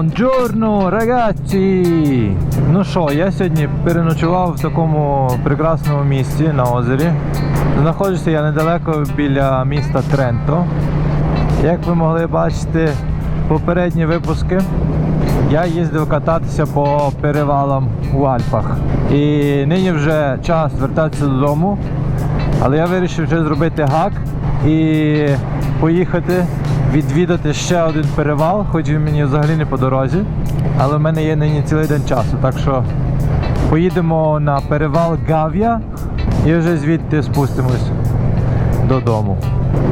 Бонджорно, рагazzi! Ну що, я сьогодні переночував в такому прекрасному місці на озері. Знаходжуся я недалеко біля міста Тренто. Як ви могли бачити, попередні випуски я їздив кататися по перевалам у Альпах. І нині вже час вертатися додому. Але я вирішив вже зробити гак і поїхати відвідати ще один перевал, хоч він мені взагалі не по дорозі. Але в мене є нині цілий день часу. Так що поїдемо на перевал Гав'я і вже звідти спустимось додому.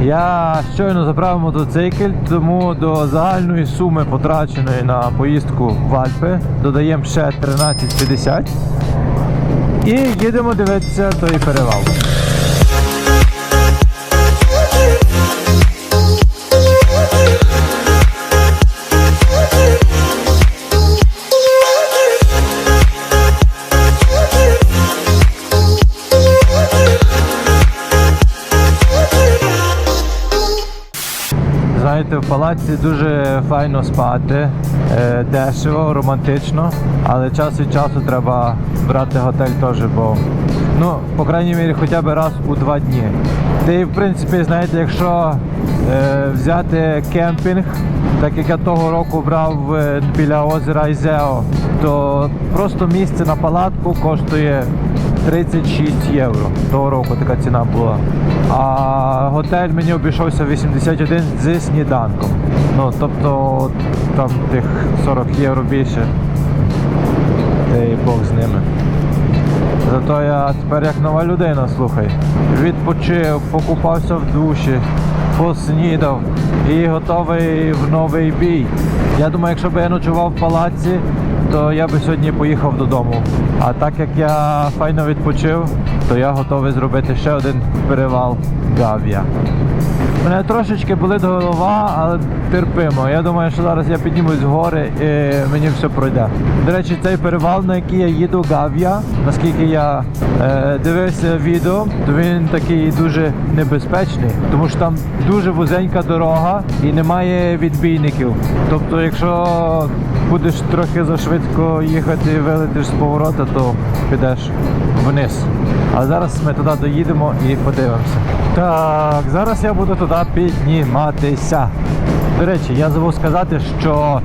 Я щойно заправив мотоцикл, тому до загальної суми потраченої на поїздку в Альпи додаємо ще 13,50 і їдемо дивитися той перевал. Палаці дуже файно спати, е, дешево, романтично, але час від часу треба брати готель теж, бо ну, по крайній мірі, хоча б раз у два дні. Та і в принципі, знаєте, якщо е, взяти кемпінг, так як я того року брав е, біля озера Айзео, то просто місце на палатку коштує 36 євро. Того року така ціна була. А готель мені обійшовся 81 зі сніданком. Ну, тобто там тих 40 євро більше. Та й Бог з ними. Зато я тепер як нова людина, слухай. Відпочив, покупався в душі, поснідав і готовий в новий бій. Я думаю, якщо б я ночував в палаці, то я би сьогодні поїхав додому. А так як я файно відпочив, то я готовий зробити ще один перевал Гав'я. Мене трошечки болить голова, але терпимо. Я думаю, що зараз я піднімусь в гори і мені все пройде. До речі, цей перевал, на який я їду, Гав'я, наскільки я е, дивився відео, то він такий дуже небезпечний, тому що там дуже вузенька дорога і немає відбійників. Тобто, якщо будеш трохи зашвидко їхати і вилетиш з поворота, то підеш вниз. А зараз ми туди доїдемо і подивимося. Так, зараз я буду туди підніматися. До речі, я забув сказати, що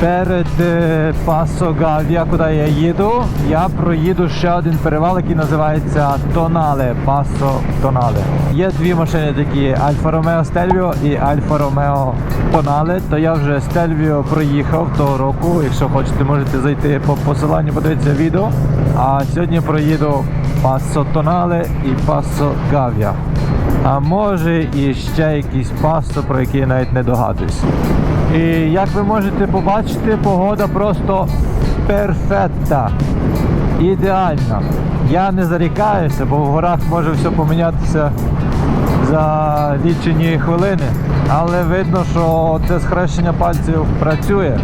перед е, Пасо Гав'я, куди я їду, я проїду ще один перевал, який називається Тонале. Пасо Тонале. Є дві машини такі: Альфа Ромео Стельвіо і Альфа Ромео Тонале. То я вже Стельвіо проїхав того року. Якщо хочете, можете зайти по посиланню, подивитися відео. А сьогодні проїду Пасо Тонале і Пасо Гав'я. А може і ще якийсь пасто, про який я навіть не догадуюсь. І як ви можете побачити, погода просто перфекта. Ідеальна. Я не зарікаюся, бо в горах може все помінятися за лічені хвилини. Але видно, що це схрещення пальців працює.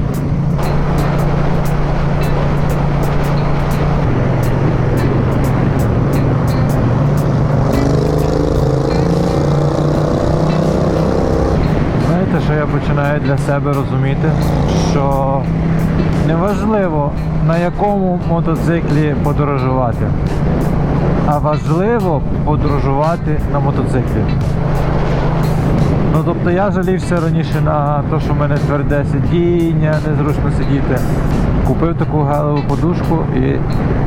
Що я починаю для себе розуміти, що неважливо на якому мотоциклі подорожувати, а важливо подорожувати на мотоциклі. Ну тобто я жалівся раніше на те, що в мене тверде сидіння, незручно сидіти. Купив таку гелеву подушку і,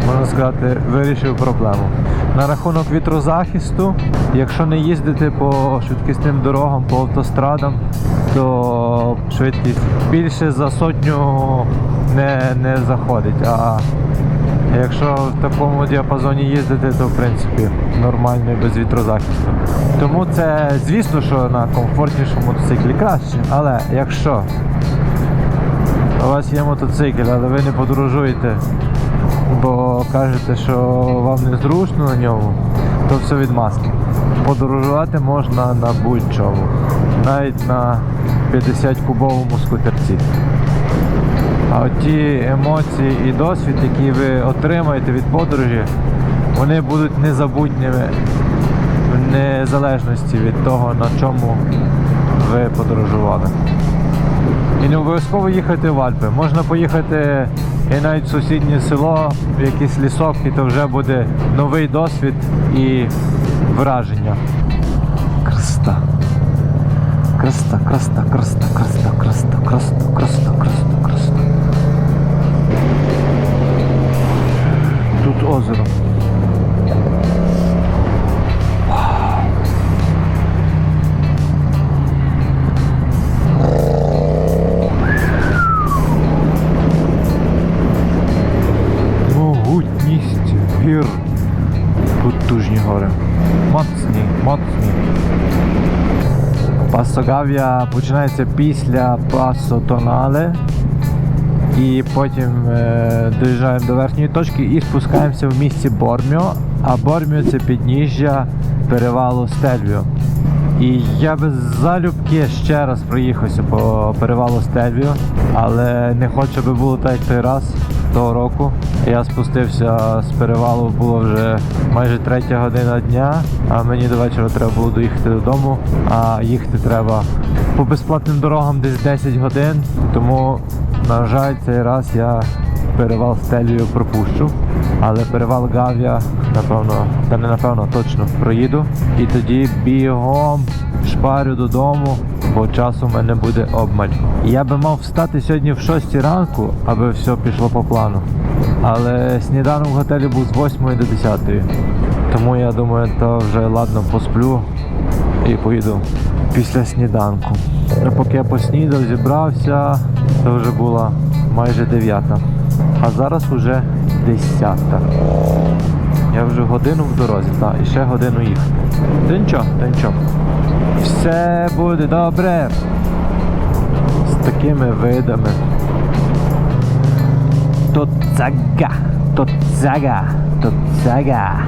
можна сказати, вирішив проблему. На рахунок вітрозахисту, якщо не їздити по швидкісним дорогам, по автострадам, то швидкість більше за сотню не, не заходить. А Якщо в такому діапазоні їздити, то в принципі нормально і без вітрозахисту. Тому це, звісно, що на комфортнішому мотоциклі краще. Але якщо у вас є мотоцикл, але ви не подорожуєте, бо кажете, що вам незручно на ньому, то все від маски. Подорожувати можна на будь-чому, навіть на 50-кубовому скутерці. А ті емоції і досвід, які ви отримаєте від подорожі, вони будуть незабутніми в незалежності від того, на чому ви подорожували. І не обов'язково їхати в Альпи. Можна поїхати і навіть в сусіднє село, в якийсь лісок, і то вже буде новий досвід і враження. Красота. Красота, красота, красота, красота, красота, красота, красота, красота, красота. Тут озеро. Могутність гір. Потужні гори. Моцні, моцні. Пасо Гавія починається після Пасо Тонале. І потім е, доїжджаємо до верхньої точки і спускаємося в місті Борміо. А Борміо це підніжжя перевалу Стельвіо. І я би залюбки ще раз проїхався по перевалу Стельвіо, але не хочу, аби було так, той раз того року. Я спустився з перевалу, було вже майже третя година дня, а мені до вечора треба було доїхати додому, а їхати треба по безплатним дорогам десь 10 годин. Тому, на жаль, цей раз я перевал Стелію пропущу, але перевал Гавія, напевно, та не напевно, точно проїду. І тоді бігом шпарю додому, бо часу в мене буде обмаль. Я би мав встати сьогодні в 6 ранку, аби все пішло по плану. Але сніданок в готелі був з 8 до 10. Тому я думаю, то вже ладно посплю і поїду після сніданку. А поки я поснідав, зібрався, то вже була майже 9. А зараз вже 10. Я вже годину в дорозі, так, і ще годину їхати. Та нічого, та нічого. Все буде добре. З такими видами. То цага, то цага, то цага.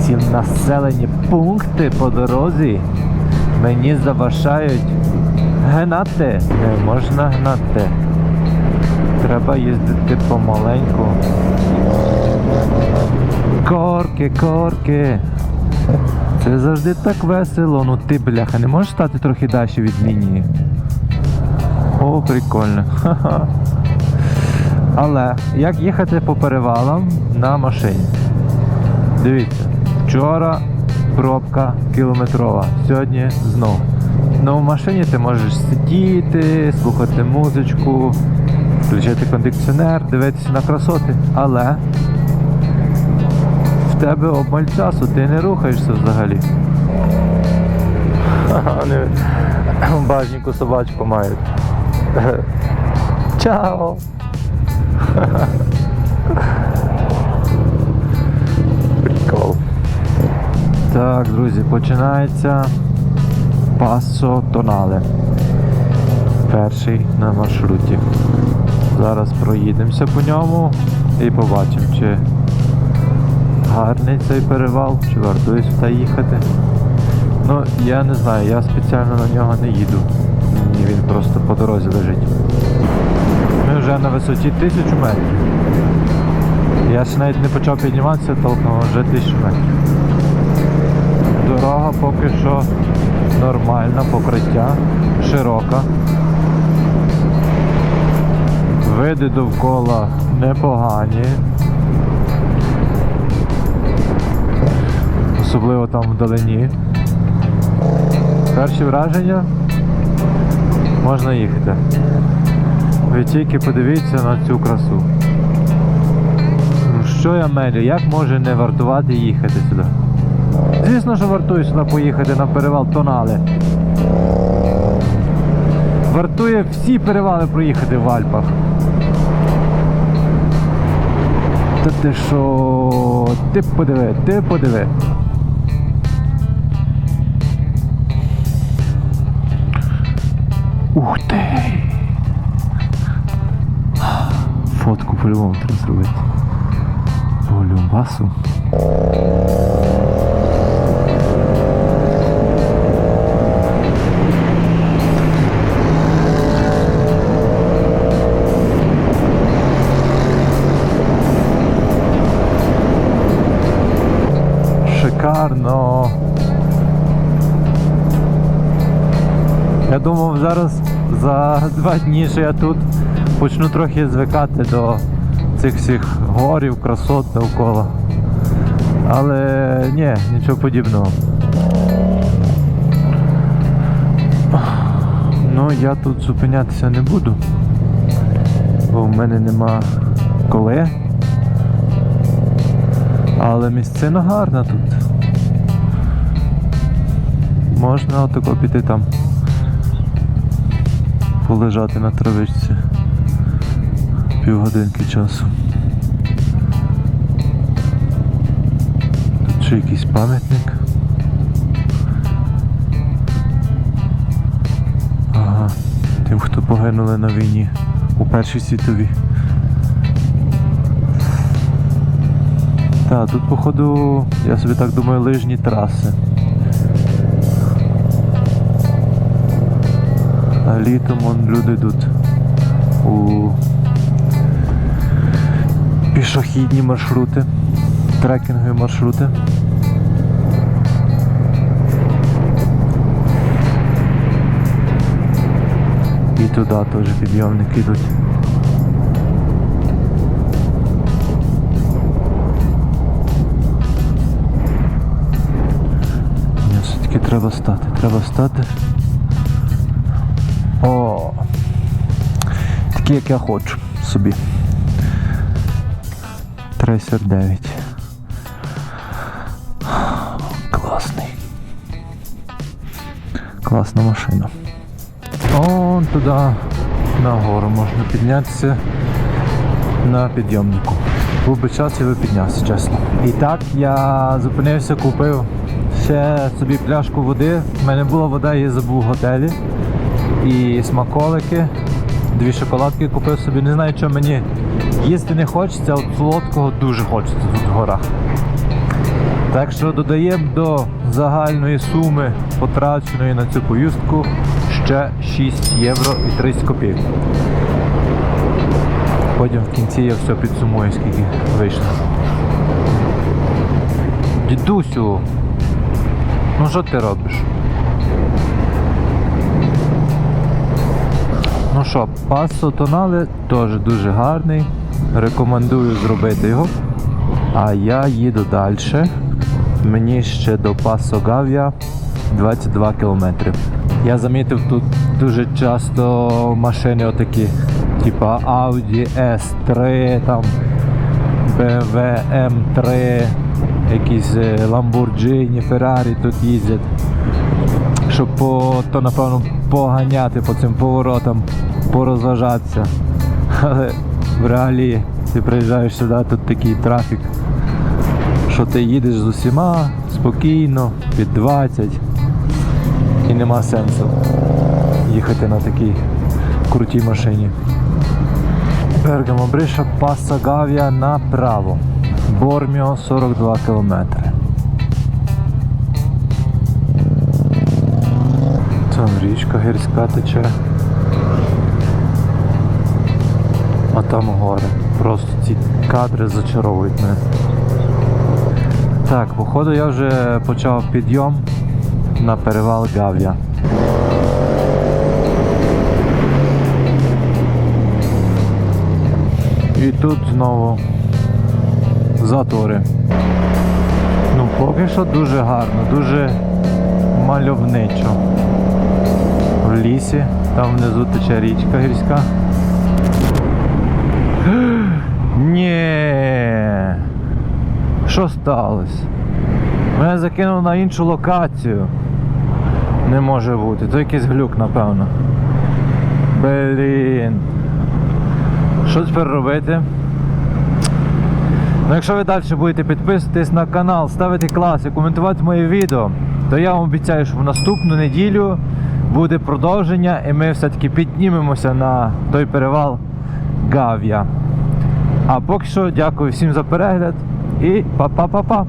Ці населені пункти по дорозі мені заважають гнати. Не можна гнати. Треба їздити помаленьку. Корки, корки. Це завжди так весело. Ну ти, бляха, не можеш стати трохи далі від лінії. О, прикольно. Ха-ха. Але як їхати по перевалам на машині? Дивіться, вчора пробка кілометрова, сьогодні знов. Ну в машині ти можеш сидіти, слухати музичку, включити кондиціонер, дивитися на красоти, але в тебе обмаль часу, ти не рухаєшся взагалі. Бажніку собачку мають. Чао! Так, друзі, починається Пасо Тонале. Перший на маршруті. Зараз проїдемося по ньому і побачимо, чи гарний цей перевал, чи вартує сюди їхати. Ну, я не знаю, я спеціально на нього не їду. Мені він просто по дорозі лежить. Ми вже на висоті тисячу метрів. Я ще навіть не почав підніматися толком, вже тисячу метрів. Дорога поки що нормальна, покриття, широка. Види довкола непогані. Особливо там вдалині. Перші враження можна їхати. Ви тільки подивіться на цю красу. Ну що я мелю, як може не вартувати їхати сюди? Звісно, що вартує сюди поїхати на перевал Тонале. Вартує всі перевали проїхати в Альпах. Та ти що? Ти подиви, ти подиви. Ух ти! Фотку по-любому треба зробити. По любасу. Шикарно. Я думав зараз за два дні, що я тут почну трохи звикати до цих всіх горів, красот довкола. Але ні, нічого подібного. Ну, я тут зупинятися не буду, бо в мене нема коли. Але місцина гарна тут. Можна отако піти там. Полежати на травичці. Півгодинки часу. Тут ще якийсь пам'ятник. Ага, тим, хто погинули на війні у Першій світовій. Так, тут походу, я собі так думаю, лижні траси. А літом вон люди йдуть у пішохідні маршрути, трекінгові маршрути. І туди теж підйомники йдуть. Треба стати, треба стати. Такі, як я хочу собі. Трейсер 9. Класний. Класна машина. О, туди нагору можна піднятися на підйомнику. Був би час, я би піднявся, чесно. І так я зупинився, купив ще собі пляшку води. У мене була вода, я забув в готелі. І смаколики. Дві шоколадки купив собі. Не знаю, що мені їсти не хочеться, а от солодкого дуже хочеться тут в горах. Так що додаємо до загальної суми потраченої на цю поїздку ще 6 євро і 30 копійок. Потім в кінці я все підсумую, скільки вийшло. Дідусю, ну що ти робиш? Ну що, пасо тонали теж дуже гарний. Рекомендую зробити його. А я їду далі. Мені ще до Пасо Гав'я 22 кілометри. Я замітив тут дуже часто машини отакі, типа Audi S3, там BMW M3, якісь е, Lamborghini, Ferrari тут їздять. Щоб по, то напевно поганяти по цим поворотам, порозважатися. Але в реалії ти приїжджаєш сюди, тут такий трафік, що ти їдеш з усіма спокійно, під 20 і нема сенсу їхати на такій крутій машині. Бергамо Бриша Паса Гавія направо. Борміо 42 кілометри. Там річка гірська тече. Там гори. Просто ці кадри зачаровують мене. Так, походу я вже почав підйом на перевал Гав'я. І тут знову затори. Ну, поки що дуже гарно, дуже мальовничо. В лісі, там внизу тече річка гірська. Ні. Що сталося? Мене закинув на іншу локацію. Не може бути. То якийсь глюк, напевно. Блін. Що тепер робити? Ну, якщо ви далі будете підписуватись на канал, ставити класи, коментувати мої відео, то я вам обіцяю, що в наступну неділю буде продовження і ми все-таки піднімемося на той перевал Гав'я. А поки що дякую всім за перегляд і па-па-па-па!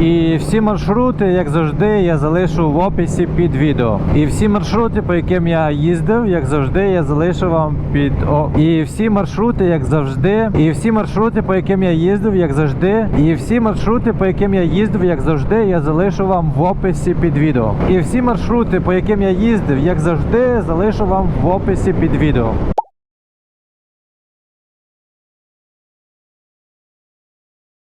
І всі маршрути, як завжди, я залишу в описі під відео. І всі маршрути, по яким я їздив, як завжди, я залишу вам під о. І всі маршрути, як завжди, і всі маршрути, по яким я їздив, як завжди, і всі маршрути, по яким я їздив, як завжди, я залишу вам в описі під відео. І всі маршрути, по яким я їздив, як завжди, залишу вам в описі під відео.